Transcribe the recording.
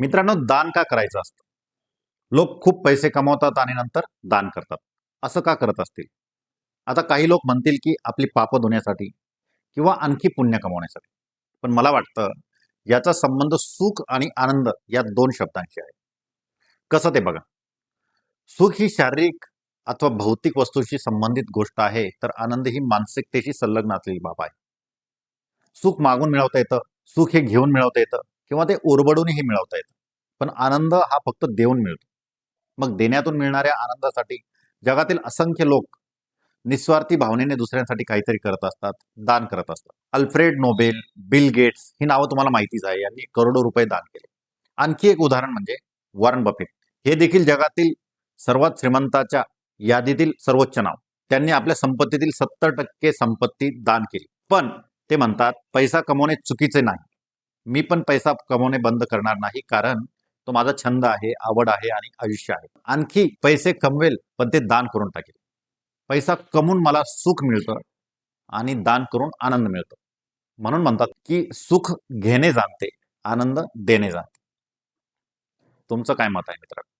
मित्रांनो दान का करायचं असतं? लोक खूप पैसे कमवतात आणि नंतर दान करतात. असं का करत असतील? आता काही लोक म्हणतील की आपली पापं धुण्यासाठी किंवा आणखी पुण्य कमवण्यासाठी. पण मला वाटतं याचा संबंध सुख आणि आनंद या दोन शब्दांशी आहे. कसं ते बघा? सुख ही शारीरिक अथवा भौतिक वस्तूशी संबंधित गोष्ट आहे तर आनंद ही मानसिकतेशी संलग्न असलेली बाब आहे. सुख मागून मिळवता येतं सुख हे घेऊन मिळवता येतं किंवा ते ओरबडूनही मिळवता येतं. पण आनंद हा फक्त देऊन मिळतो. मग देण्यातून मिळणाऱ्या आनंदासाठी जगातील असंख्य लोक निस्वार्थी भावनेने दुसऱ्यांसाठी काहीतरी करत असतात दान करत असतात. अल्फ्रेड नोबेल बिल गेट्स ही नावं तुम्हाला माहितीच आहे. यांनी करोडो रुपये दान केले. आणखी एक उदाहरण म्हणजे वॉरन बफेट. हे देखील जगातील सर्वात श्रीमंताच्या यादीतील सर्वोच्च नाव. त्यांनी आपल्या संपत्तीतील सत्तर टक्के संपत्ती दान केली. पण ते म्हणतात पैसा कमवणे चुकीचे नाही. मी पण पैसा कमवणे बंद करणार नाही कारण तो माझा छंद आहे आवड आहे आणि आयुष्य आहे. आणखी पैसे कमवेल पण ते दान करून टाकेल. पैसा कमवून मला सुख मिळतं आणि दान करून आनंद मिळतो. म्हणून म्हणतात की सुख घेणे जाणते आनंद देणे जाणते. तुमचं काय मत आहे मित्र